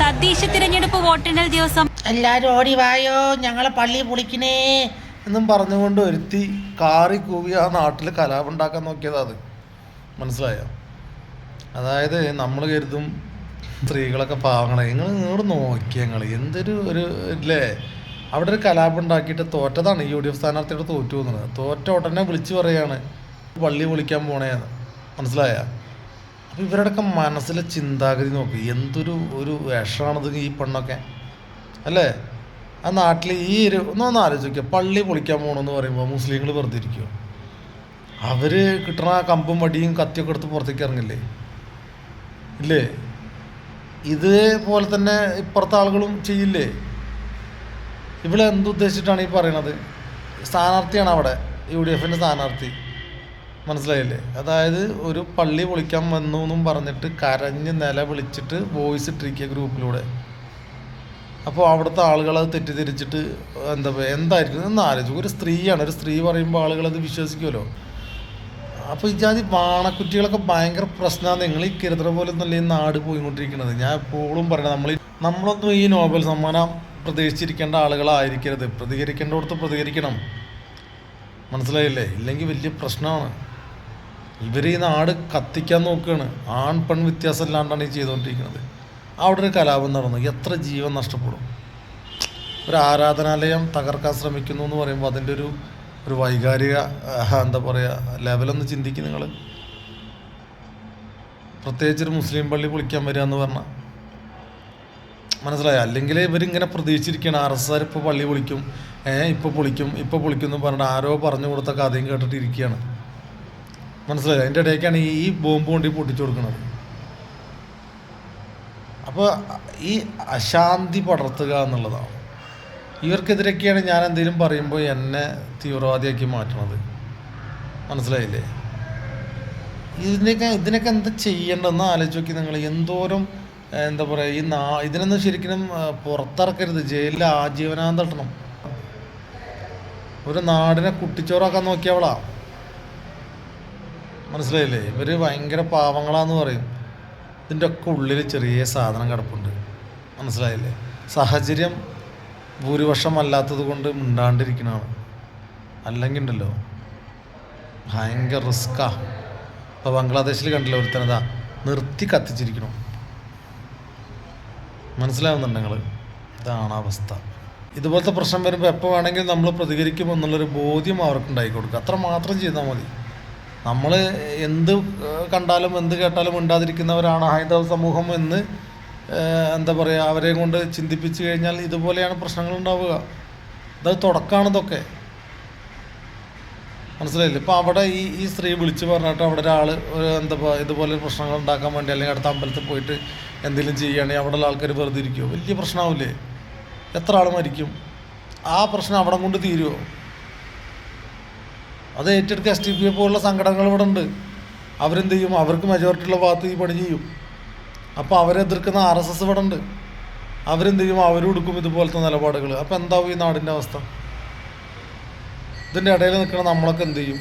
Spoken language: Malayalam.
തദ്ദേശ തിരഞ്ഞെടുപ്പ് വോട്ടെണ്ണൽ ദിവസം. എല്ലാരും ഓടി വായോ. ഞങ്ങളെ പള്ളി പൊളിക്കണേ. എന്നും പറഞ്ഞുകൊണ്ട് ഒരുത്തി കാറി കൂവി ആ നാട്ടിൽ കലാപുണ്ടാക്കാൻ നോക്കിയതാ അത്. മനസ്സിലായോ? അതായത് നമ്മൾ കരുതും സ്ത്രീകളൊക്കെ പാവങ്ങളെ. നിങ്ങൾ ഇങ്ങോട്ട് നോക്കിയ ഞങ്ങൾ എന്തൊരു ഒരു ഇല്ലേ? അവിടെ ഒരു കലാപുണ്ടാക്കിയിട്ട് തോറ്റതാണ് യു ഡി എഫ് സ്ഥാനാർത്ഥിയുടെ തോറ്റു പോകുന്നത് തോറ്റ ഉടനെ വിളിച്ചു പറയാണ് പള്ളി വിളിക്കാൻ പോണേന്ന്. മനസ്സിലായോ? അപ്പോൾ ഇവരുടെയൊക്കെ മനസ്സിലെ ചിന്താഗതി നോക്കി. എന്തൊരു ഒരു വിഷമാണത് ഈ പെണ്ണൊക്കെ. അല്ലേ? ആ നാട്ടിൽ ഈ ഒരു ഒന്നൊന്ന് ആലോചിക്കുക പള്ളി പൊളിക്കാൻ പോകണമെന്ന് പറയുമ്പോൾ മുസ്ലിങ്ങൾ വെറുതെ ഇരിക്കുമോ അവർ കിട്ടണ കമ്പും വടിയും കത്തിയൊക്കെ എടുത്ത് പുറത്തേക്ക് ഇറങ്ങില്ലേ? ഇല്ലേ? ഇതേപോലെ തന്നെ ഇപ്പുറത്തെ ആളുകളും ചെയ്യില്ലേ? ഇവിടെ എന്തുദ്ദേശിച്ചിട്ടാണ് ഈ പറയണത്? സ്ഥാനാർത്ഥിയാണ് അവിടെ? യു ഡി എഫിന്റെ സ്ഥാനാർത്ഥി. മനസ്സിലായില്ലേ? അതായത് ഒരു പള്ളി പൊളിക്കാൻ വന്നു എന്നും പറഞ്ഞിട്ട് കരഞ്ഞ് നില വിളിച്ചിട്ട് വോയിസ് ഇട്ടിരിക്കുക ഗ്രൂപ്പിലൂടെ. അപ്പോൾ അവിടുത്തെ ആളുകൾ അത് തെറ്റിദ്ധരിച്ചിട്ട് എന്താ പറയുക എന്തായിരിക്കും? എന്ന് ആലോചിച്ചു ഒരു സ്ത്രീയാണ്. ഒരു സ്ത്രീ പറയുമ്പോൾ ആളുകൾ അത് വിശ്വസിക്കുമല്ലോ. അപ്പോൾ ഈ ജാതി വാണക്കുറ്റികളൊക്കെ ഭയങ്കര പ്രശ്നമാണ്. നിങ്ങൾ ഈ കരുതറ പോലെ ഒന്നല്ല ഈ നാട് പോയിക്കൊണ്ടിരിക്കുന്നത്. ഞാൻ എപ്പോഴും പറയണത് നമ്മൾ നമ്മളൊന്നും ഈ നോബൽ സമ്മാനം പ്രതീക്ഷിച്ചിരിക്കേണ്ട ആളുകളായിരിക്കരുത്. പ്രതികരിക്കേണ്ടടുത്ത് പ്രതികരിക്കണം. മനസ്സിലായില്ലേ? ഇല്ലെങ്കിൽ വലിയ പ്രശ്നമാണ്. ഇവർ ഈ നാട് കത്തിക്കാൻ നോക്കുകയാണ്. ആൺ പെൺ വ്യത്യാസം ഇല്ലാണ്ടാണ് ഈ ചെയ്തുകൊണ്ടിരിക്കുന്നത്. അവിടെ ഒരു കലാപം നടന്നു. എത്ര ജീവൻ നഷ്ടപ്പെടും. ഒരു ആരാധനാലയം തകർക്കാൻ ശ്രമിക്കുന്നു എന്ന് പറയുമ്പോൾ അതിന്റെ ഒരു ഒരു വൈകാരിക എന്താ പറയുക ലെവലൊന്ന് ചിന്തിക്കും നിങ്ങൾ. പ്രത്യേകിച്ച് ഒരു മുസ്ലിം പള്ളി പൊളിക്കാൻ വരിക എന്ന് പറഞ്ഞാൽ. മനസ്സിലായി? അല്ലെങ്കിൽ ഇവരിങ്ങനെ പ്രതീക്ഷിച്ചിരിക്കുകയാണ്. ആർ എസ് ആർ ഇപ്പോൾ പള്ളി പൊളിക്കും. ഏഹ് ഇപ്പോൾ പൊളിക്കും ഇപ്പോൾ പൊളിക്കും എന്ന് പറഞ്ഞിട്ട് ആരോ പറഞ്ഞു കൊടുത്ത കഥയും കേട്ടിട്ട് ഇരിക്കുകയാണ്. മനസ്സിലായോ അതിന്റെ ഇടയ്ക്കാണ് ഈ ബോംബ് കൊണ്ട് പൊട്ടിച്ചു കൊടുക്കുന്നത്. അപ്പോൾ ഈ അശാന്തി പടർത്തുക എന്നുള്ളതാണ്. ഇവർക്കെതിരൊക്കെയാണ് ഞാൻ എന്തെങ്കിലും പറയുമ്പോൾ എന്നെ തീവ്രവാദിയാക്കി മാറ്റണത്. മനസ്സിലായില്ലേ? ഇതിനൊക്കെ ഇതിനൊക്കെ എന്താ ചെയ്യേണ്ടതെന്ന് ആലോചിച്ച് നോക്കി നിങ്ങൾ എന്തോരം എന്താ പറയുക ഈ നാ ഇതിനൊന്നും ശരിക്കും പുറത്തിറക്കരുത്. ജയിലിൽ ആജീവനാന്തട്ടണം ഒരു നാടിനെ കുട്ടിച്ചോറാക്കാൻ നോക്കിയവളാ. മനസ്സിലായില്ലേ? ഇവർ ഭയങ്കര പാവങ്ങളാന്ന് പറയും. ഇതിന്റെ ഒക്കെ ഉള്ളിൽ ചെറിയ സാധനം കിടപ്പുണ്ട്. മനസ്സിലായില്ലേ? സാഹചര്യം ഭൂരിപക്ഷം അല്ലാത്തത് കൊണ്ട് മിണ്ടാണ്ടിരിക്കണതാണ്. അല്ലെങ്കിൽ ഉണ്ടല്ലോ ഭയങ്കര റിസ്ക്കാ. ഇപ്പോൾ ബംഗ്ലാദേശിൽ കണ്ടില്ല ഒരുത്തനതാ നിർത്തി കത്തിച്ചിരിക്കണം. മനസ്സിലാവുന്നുണ്ട് നിങ്ങൾ ഇതാണ് അവസ്ഥ. ഇതുപോലത്തെ പ്രശ്നം വരുമ്പോൾ എപ്പോൾ വേണമെങ്കിലും നമ്മൾ പ്രതികരിക്കും എന്നുള്ളൊരു ബോധ്യം അവർക്ക് ഉണ്ടാക്കി കൊടുക്കുക അത്ര മാത്രം ചെയ്താൽ മതി. നമ്മൾ എന്ത് കണ്ടാലും എന്ത് കേട്ടാലും മിണ്ടാതിരിക്കുന്നവരാണ് ഹൈന്ദവ സമൂഹം എന്ന് എന്താ പറയുക അവരെ കൊണ്ട് ചിന്തിപ്പിച്ചു കഴിഞ്ഞാൽ ഇതുപോലെയാണ് പ്രശ്നങ്ങൾ ഉണ്ടാവുക. ഇത് തുടക്കമാണ് ഇതൊക്കെ. മനസ്സിലായില്ലേ? ഇപ്പോൾ അവിടെ ഈ ഈ സ്ത്രീ വിളിച്ച് പറഞ്ഞിട്ട് അവിടെ ഒരാൾ എന്താ ഇതുപോലെ പ്രശ്നങ്ങൾ ഉണ്ടാക്കാൻ വേണ്ടി അല്ലെങ്കിൽ അടുത്ത അമ്പലത്തിൽ പോയിട്ട് എന്തെങ്കിലും ചെയ്യുകയാണെങ്കിൽ അവിടെയുള്ള ആൾക്കാർ വെറുതെ ഇരിക്കുമോ വലിയ പ്രശ്നമാവില്ലേ എത്ര ആൾ മരിക്കും? ആ പ്രശ്നം അവിടെ കൊണ്ട് തീരുമോ അത് ഏറ്റെടുത്ത് എസ് ടി പി പോലുള്ള സംഘടനകൾ ഇവിടെ ഉണ്ട്. അവരെന്ത് ചെയ്യും? അവർക്ക് മെജോറിറ്റിയുള്ള ഭാഗത്ത് ഈ പണി ചെയ്യും. അപ്പോൾ അവരെ എതിർക്കുന്ന ആർ എസ് എസ് ഇവിടെ ഉണ്ട്. അവരെന്ത് ചെയ്യും? അവരും എടുക്കും ഇതുപോലത്തെ നിലപാടുകൾ അപ്പോൾ എന്താവും ഈ നാടിന്റെ അവസ്ഥ? ഇതിന്റെ ഇടയിൽ നിൽക്കുന്ന നമ്മളൊക്കെ എന്ത് ചെയ്യും?